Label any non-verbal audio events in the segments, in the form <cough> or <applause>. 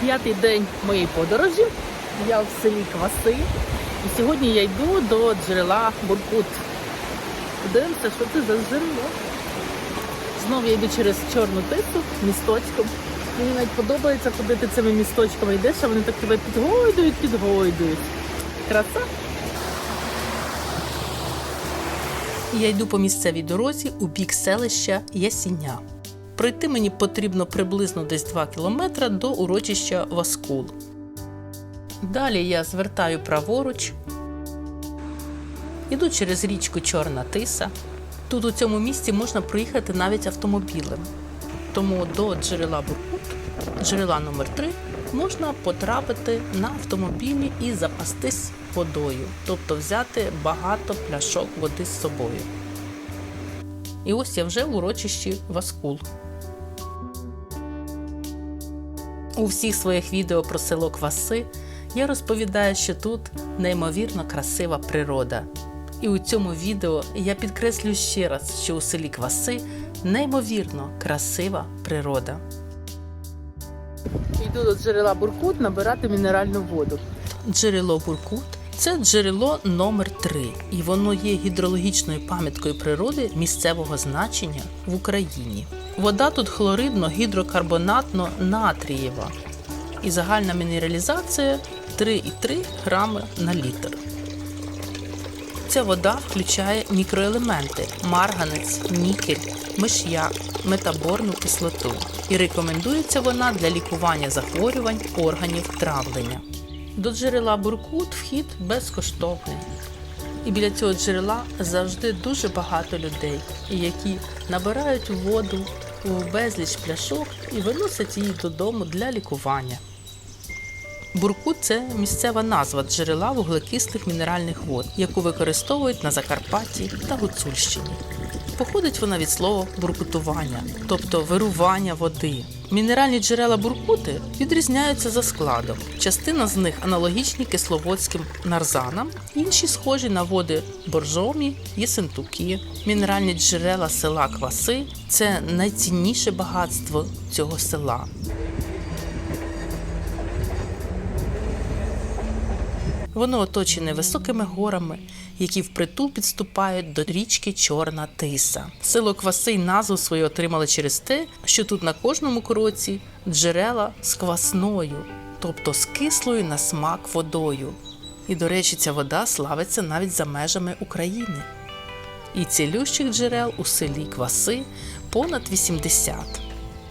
П'ятий день моєї подорожі. Я в селі Кваси. І сьогодні я йду до джерела Буркут. Подивимося, що це за джерело. Знову я йду через чорну тису місточком. Мені навіть подобається ходити цими місточками. Йдеш, а вони так тебе підгойдують, підгойдують. Краса. Я йду по місцевій дорозі у бік селища Ясіня. Пройти мені потрібно приблизно десь 2 кілометри до урочища Васкул. Далі я звертаю праворуч, іду через річку Чорна Тиса. Тут у цьому місці можна проїхати навіть автомобілем. Тому до джерела Буркут, джерела номер 3 можна потрапити на автомобілі і запастись водою, тобто взяти багато пляшок води з собою. І ось я вже в урочищі Васкул. У всіх своїх відео про село Кваси я розповідаю, що тут неймовірно красива природа. І у цьому відео я підкреслю ще раз, що у селі Кваси неймовірно красива природа. Йду до джерела Буркут набирати мінеральну воду. Джерело Буркут це джерело номер 3 і воно є гідрологічною пам'яткою природи місцевого значення в Україні. Вода тут хлоридно-гідрокарбонатно-натрієва і загальна мінералізація 3,3 грами на літр. Ця вода включає мікроелементи марганець, нікель, миш'як, метаборну кислоту. І рекомендується вона для лікування захворювань органів травлення. До джерела Буркут вхід безкоштовний. І біля цього джерела завжди дуже багато людей, які набирають воду у безліч пляшок і виносять її додому для лікування. Буркут це місцева назва джерела вуглекислих мінеральних вод, яку використовують на Закарпатті та Гуцульщині. Походить вона від слова буркутування, тобто вирування води. Мінеральні джерела буркути відрізняються за складом. Частина з них аналогічні кисловодським нарзанам, інші схожі на води боржомі, єсентуки. Мінеральні джерела села Кваси це найцінніше багатство цього села. Воно оточене високими горами, які впритул підступають до річки Чорна Тиса. Село Кваси назву свою отримали через те, що тут на кожному кроці джерела з квасною, тобто з кислою на смак водою. І, до речі, ця вода славиться навіть за межами України. І цілющих джерел у селі Кваси понад 80.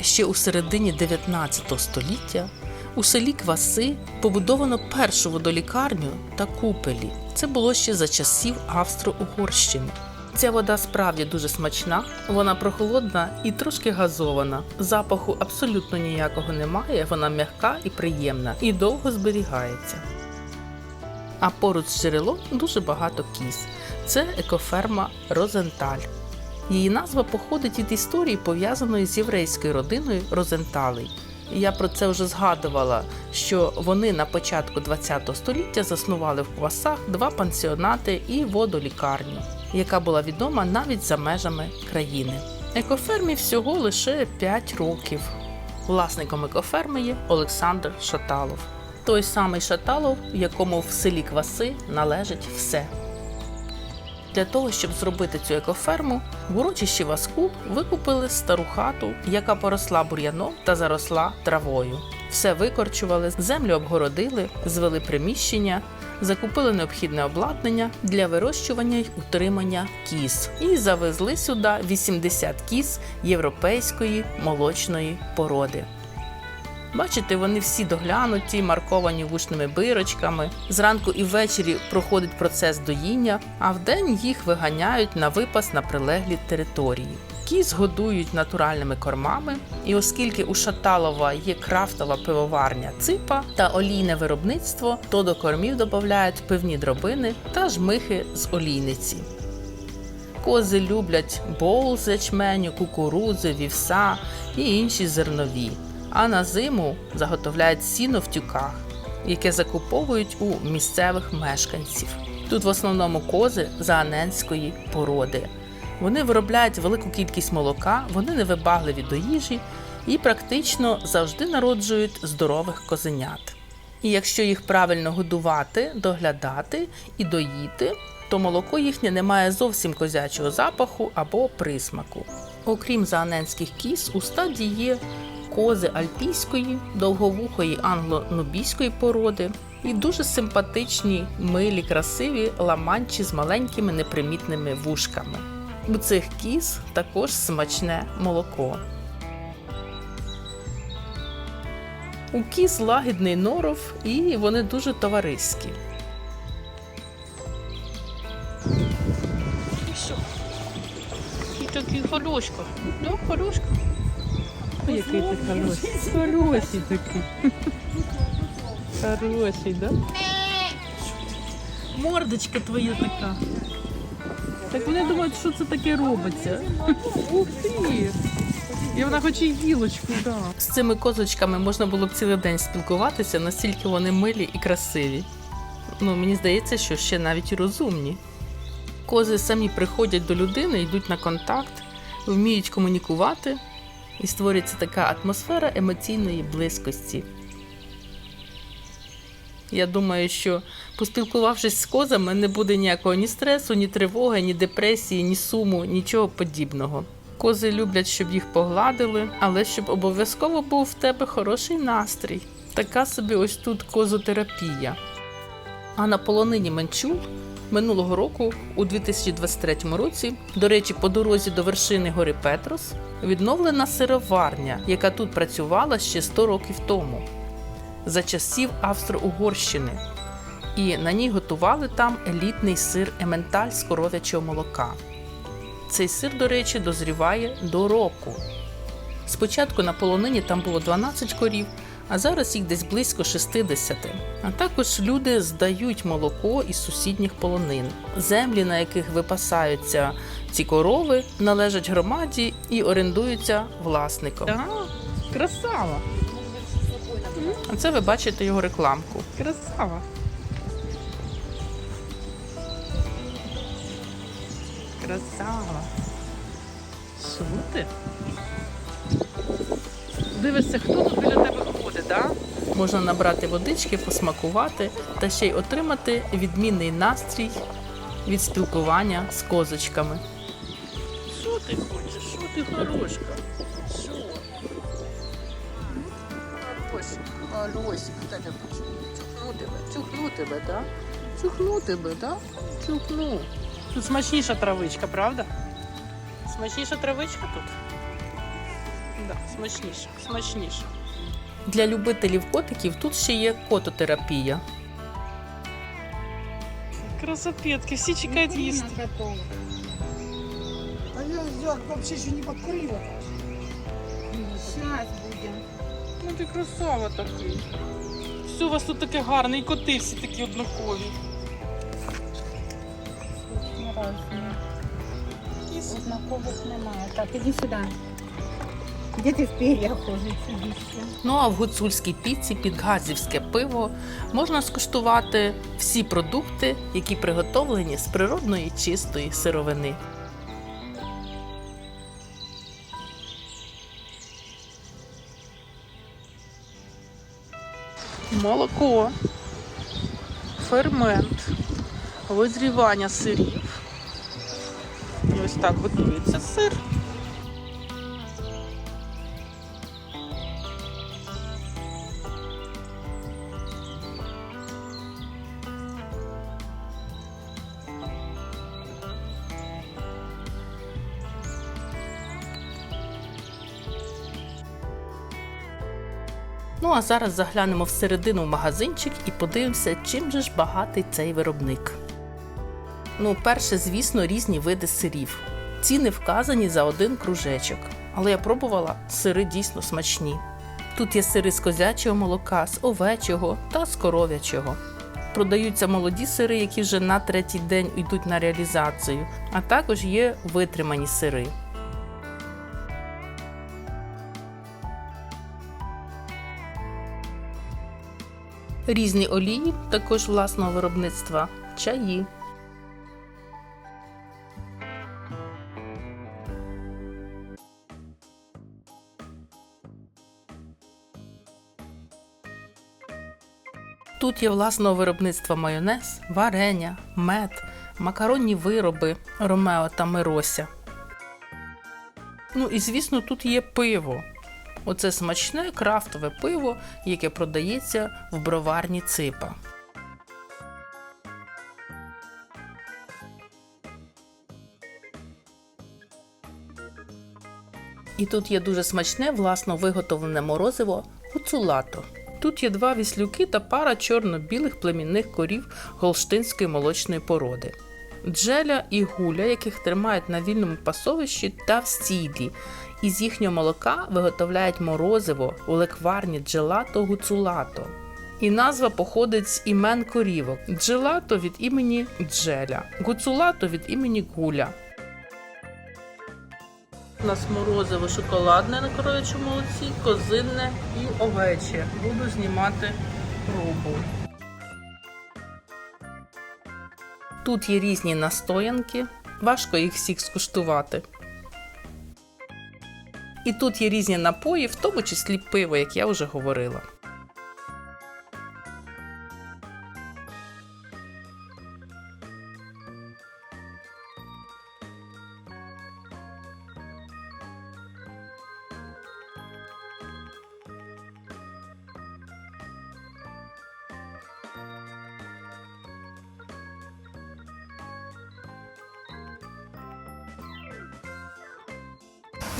Ще у середині 19 століття у селі Кваси побудовано першу водолікарню та купелі. Це було ще за часів Австро-Угорщини. Ця вода справді дуже смачна, вона прохолодна і трошки газована. Запаху абсолютно ніякого немає, вона м'яка і приємна і довго зберігається. А поруч з джерелом дуже багато кіз. Це екоферма Розенталь. Її назва походить від історії, пов'язаної з єврейською родиною Розенталей. Я про це вже згадувала, що вони на початку ХХ століття заснували в квасах два пансіонати і водолікарню, яка була відома навіть за межами країни. Екофермі всього лише 5 років. Власником екоферми є Олександр Шаталов. Той самий Шаталов, якому в селі Кваси належить все. Для того, щоб зробити цю екоферму, в урочищі Васку викупили стару хату, яка поросла бур'яном та заросла травою. Все викорчували, землю обгородили, звели приміщення, закупили необхідне обладнання для вирощування й утримання кіз і завезли сюди 80 кіз європейської молочної породи. Бачите, вони всі доглянуті, марковані вушними бирочками. Зранку і ввечері проходить процес доїння, а вдень їх виганяють на випас на прилеглі території. Кіз годують натуральними кормами, і оскільки у Шаталова є крафтова пивоварня ципа та олійне виробництво, то до кормів додають пивні дробини та жмихи з олійниці. Кози люблять боул з ячменю, кукурудзи, вівса і інші зернові. А на зиму заготовляють сіно в тюках, яке закуповують у місцевих мешканців. Тут в основному кози зааненської породи. Вони виробляють велику кількість молока, вони невибагливі до їжі і практично завжди народжують здорових козенят. І якщо їх правильно годувати, доглядати і доїти, то молоко їхнє не має зовсім козячого запаху або присмаку. Окрім зааненських кіз, у стаді є кози альпійської, довговухої англо-нубійської породи і дуже симпатичні, милі, красиві ламанчі з маленькими непримітними вушками. У цих кіз також смачне молоко. У кіз лагідний норов і вони дуже товариські. І такий хорошка. Да, хорошка. Ой, який ти хороший. Хороший такий. Хороший, да? Мордочка твоя така. Так вони думають, що це таке робиться. Ух ти! І вона хоче гілочку, да. З цими козочками можна було б цілий день спілкуватися, настільки вони милі і красиві. Ну, мені здається, що ще навіть і розумні. Кози самі приходять до людини, йдуть на контакт, вміють комунікувати, і створюється така атмосфера емоційної близькості. Я думаю, що поспілкувавшись з козами, не буде ніякого ні стресу, ні тривоги, ні депресії, ні суму, нічого подібного. Кози люблять, щоб їх погладили, але щоб обов'язково був в тебе хороший настрій. Така собі ось тут козотерапія. А на полонині Менчул минулого року, у 2023 році, до речі, по дорозі до вершини гори Петрос, відновлена сироварня, яка тут працювала ще 100 років тому, за часів Австро-Угорщини. І на ній готували там елітний сир ементаль з коров'ячого молока. Цей сир, до речі, дозріває до року. Спочатку на полонині там було 12 корів, а зараз їх десь близько 60. А також люди здають молоко із сусідніх полонин. Землі, на яких випасаються ці корови, належать громаді і орендуються власником. Так, красава! А це ви бачите його рекламку. Красава! Красава! Що ти? Дивишся, хто тут біля тебе ходить, да? Можна набрати водички, посмакувати та ще й отримати відмінний настрій від спілкування з козочками. Ти хочеш? Що ти хорошка? Що? Ось, ось, тебе чухну тебе, чухну тебе, да? Чухну тебе, да? Чухну. Тут смачніша травичка, правда? Смачніша травичка тут? Да, смачніше, смачніше. Для любителів котиків тут ще є кототерапія. Красопетки, всі чекають їсти. Я, я вообще еще не подкурила. Сейчас будем. Ну ти красава такий. Все у вас тут таке гарне, і коти всі такі однакові. Разные. Однаковых немає. Так, іди сюди. Де ти в пер'ях ходиш? Іди. Ну а в гуцульській піці під газівське пиво можна скуштувати всі продукти, які приготовлені з природної чистої сировини. Молоко, фермент, визрівання сирів. І ось так готується сир. Ну а зараз заглянемо всередину в магазинчик і подивимося, чим же ж багатий цей виробник. Ну, перше, звісно, різні види сирів. Ціни вказані за один кружечок, але я пробувала сири дійсно смачні. Тут є сири з козячого молока, з овечого та з коров'ячого. Продаються молоді сири, які вже на третій день йдуть на реалізацію, а також є витримані сири. різні олії, також власного виробництва, чаї. Тут є власного виробництва майонез, варення, мед, макаронні вироби Ромео та Мирося. Ну і звісно, тут є пиво. Оце смачне крафтове пиво, яке продається в броварні ципа. І тут є дуже смачне власно виготовлене морозиво гуцулато. Тут є два віслюки та пара чорно-білих племінних корів голштинської молочної породи. Джеля і гуля, яких тримають на вільному пасовищі та в стідлі. Із їхнього молока виготовляють морозиво у лекварні джелато гуцулато. І назва походить з імен корівок: джелато від імені Джеля, гуцулато від імені Гуля. У нас морозиво шоколадне на коров'ячому молоці, козинне і овече. Буду знімати пробу. Тут є різні настоянки, важко їх всіх скуштувати. І тут є різні напої, в тому числі пиво, як я вже говорила.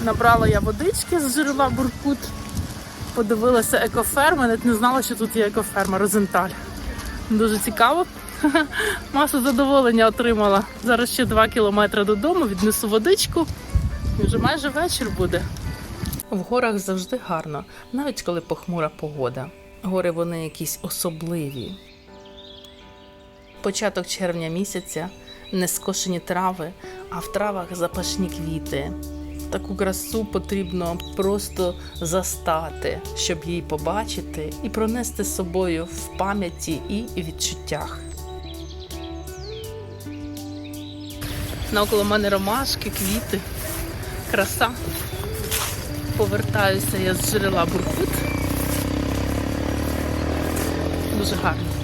Набрала я водички з джерела Буркут, подивилася екоферма, навіть не знала, що тут є екоферма Розенталь. Дуже цікаво. <laughs> Масу задоволення отримала. Зараз ще 2 кілометри додому, віднесу водичку і вже майже вечір буде. В горах завжди гарно, навіть коли похмура погода. Гори вони якісь особливі. Початок червня місяця, нескошені трави, а в травах запашні квіти. Таку красу потрібно просто застати, щоб її побачити і пронести з собою в пам'яті і відчуттях. Навколо мене ромашки, квіти, краса. Повертаюся я з джерела Буркут. Дуже гарно.